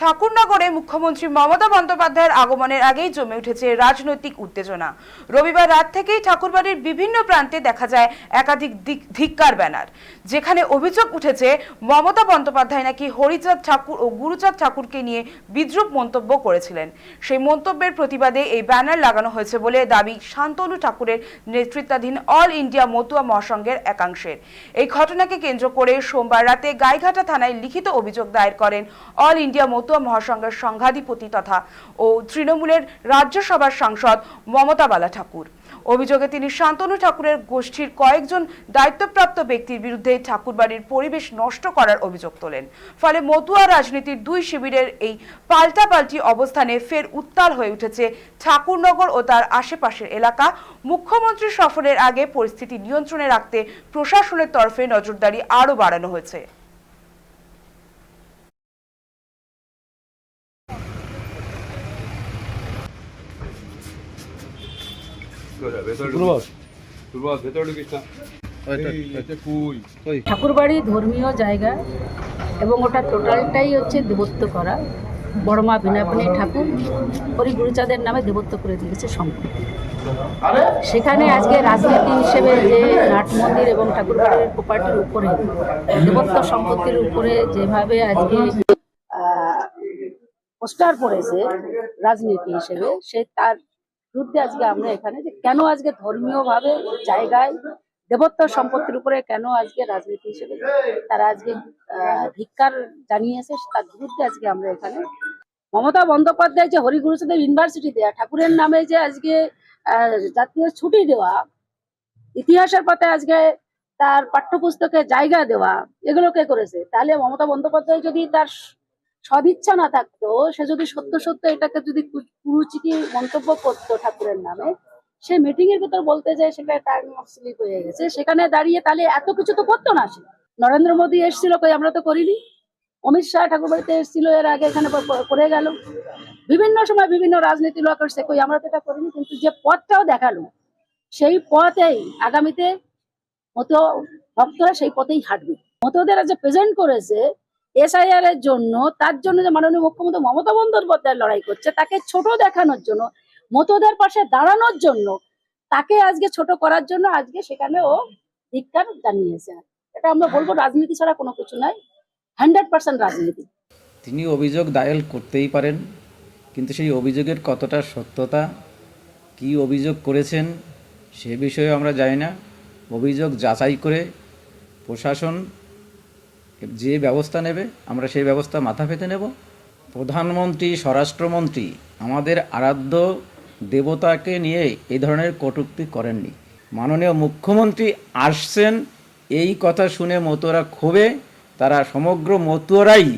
ঠাকুরনগরে মুখ্যমন্ত্রী মমতা বন্দ্যোপাধ্যায়ের আগমনের আগেই জমে উঠেছে রাজনৈতিক উত্তেজনা। রবিবার রাত থেকেই ঠাকুরবাড়ির বিভিন্ন প্রান্তে দেখা যায় একাধিক ধিক্কার ব্যানার। যেখানে অভিযোগ উঠেছে, মমতা বন্দ্যোপাধ্যায় নাকি হরিচাঁদ ঠাকুর ও গুরুচাঁদ ঠাকুরকে নিয়ে বিদ্রুপ মন্তব্য করেছিলেন। সেই মন্তব্যের প্রতিবাদে এই ব্যানার লাগানো হয়েছে বলে দাবি শান্তনু ঠাকুরের নেতৃত্বাধীন অল ইন্ডিয়া মতুয়া মহাসংঘের একাংশের। এই ঘটনাকে কেন্দ্র করে সোমবার রাতে গাইঘাটা থানায় লিখিত অভিযোগ দায়ের করেন অল ইন্ডিয়া মতুয়া মহাসংঘের সংঘাধিপতি তথা ও তৃণমূলের রাজ্যসভার সাংসদ মমতা বালা ঠাকুর। অভিযোগে তিনি শান্তনু ঠাকুরের গোষ্ঠীর কয়েকজন দায়িত্বপ্রাপ্ত ব্যক্তির বিরুদ্ধে ঠাকুরবাড়ির পরিবেশ নষ্ট করার অভিযোগ তোলেন। ফলে মতুয়া রাজনীতির দুই শিবিরের এই পাল্টাপাল্টি অবস্থানে ফের উত্তাল হয়ে উঠেছে ঠাকুরনগর ও তার আশেপাশের এলাকা। মুখ্যমন্ত্রী সফরের আগে পরিস্থিতি নিয়ন্ত্রণে রাখতে প্রশাসনের তরফে নজরদারি আরও বাড়ানো হয়েছে প্রভাস প্রভাস ভেতরে ঢুকিস না এই, এতে কুই ওই ঠাকুরবাড়ি ধর্মীয় জায়গা এবং ওটা টোটালটাই হচ্ছে দেবত্ব করা। বড়মা বিনাপানি ঠাকুর হরি গুরুচাঁদের নামে দেবত্ব করে দিয়েছে সম্পত্তি সেখানে আজকে রাজনীতি হিসেবে যে নাট মন্দির এবং ঠাকুরবাড়ির প্রপার্টির উপরে দেবত্ব সম্পত্তির উপরে যেভাবে আজকে পোস্টার পড়েছে রাজনীতি হিসেবে সে তার বিরুদ্ধে আজকে আমরা এখানে যে কেন আজকে ধর্মীয়ভাবে জায়গায় দেবত্ব সম্পত্তির উপরে কেন আজকে রাজনীতি হিসেবে তারা আজকে ধিক্কার জানিয়েছে তার বিরুদ্ধে আজকে আমরা এখানে মমতা বন্দ্যোপাধ্যায় যে হরিগুরুচাঁদের ইউনিভার্সিটি দেয়া, ঠাকুরের নামে যে আজকে জাতীয় ছুটি দেওয়া, ইতিহাসের পাতায় আজকে তার পাঠ্যপুস্তকে জায়গা দেওয়া, এগুলো কে করেছে? তাহলে মমতা বন্দ্যোপাধ্যায় যদি তার সদিচ্ছা না থাকতো, সে যদি সত্য সত্য এটাকে যদি কুরুচিকি মন্তব্য করতো ঠাকুরের নামে, সে মিটিং এর ভিতর বলতে যায় সেটা টাইম স্লিপ হয়ে গেছে। সেখানে দাঁড়িয়ে তাহলে এত কিছু তো করতো না সে। নরেন্দ্র মোদী এসেছিল কই আমরা তো করিনি। অমিত শাহ ঠাকুর বাড়িতে এসেছিল, এর আগে এখানে করে গেল। বিভিন্ন সময় বিভিন্ন রাজনীতি লোক করছে কই আমরা তো এটা করিনি, কিন্তু যে পথটাও দেখাল, সেই পথেই আগামীতে মতো ভক্তরা সেই পথেই হাঁটবে। মতোদের যে প্রেজেন্ট করেছে এসআইআর এর জন্য, তার জন্য যে মাননীয় মুখ্যমন্ত্রী মমতা বন্দ্যোপাধ্যায় লড়াই করছে, তাকে ছোট দেখানোর জন্য, মতদের পাশে দাঁড়ানোর জন্য, তাকে আজকে ছোট করার জন্য আজকে সেখানে ও ধিক্কার জানিয়েছে। এটা আমরা বলব, রাজনীতি ছাড়া কোনো কিছু নাই, হান্ড্রেড পার্সেন্ট রাজনীতি। তিনি অভিযোগ দায়ের করতেই পারেন, কিন্তু সেই অভিযোগের কতটা সত্যতা, কী অভিযোগ করেছেন, সে বিষয়ে আমরা জানি না। অভিযোগ যাচাই করে প্রশাসন যে ব্যবস্থা নেবে, আমরা সেই ব্যবস্থা মাথা পেতে নেব। প্রধানমন্ত্রী, স্বরাষ্ট্রমন্ত্রী আমাদের আরাধ্য দেবতাকে নিয়ে এই ধরনের কটূক্তি করেননি। মাননীয় মুখ্যমন্ত্রী আসছেন, এই কথা শুনে মতুয়ারা ক্ষোভে, তারা সমগ্র মতুয়ারাই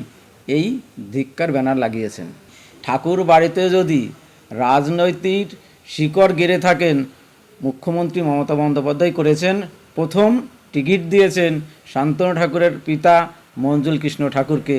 এই ধিক্কার ব্যানার লাগিয়েছেন। ঠাকুর বাড়িতে যদি রাজনৈতিক শিকড় গেড়ে থাকেন, মুখ্যমন্ত্রী মমতা বন্দ্যোপাধ্যায় করেছেন, প্রথম টিকিট দিয়েছেন শান্তনু ঠাকুরের পিতা মঞ্জুল কৃষ্ণ ঠাকুরকে।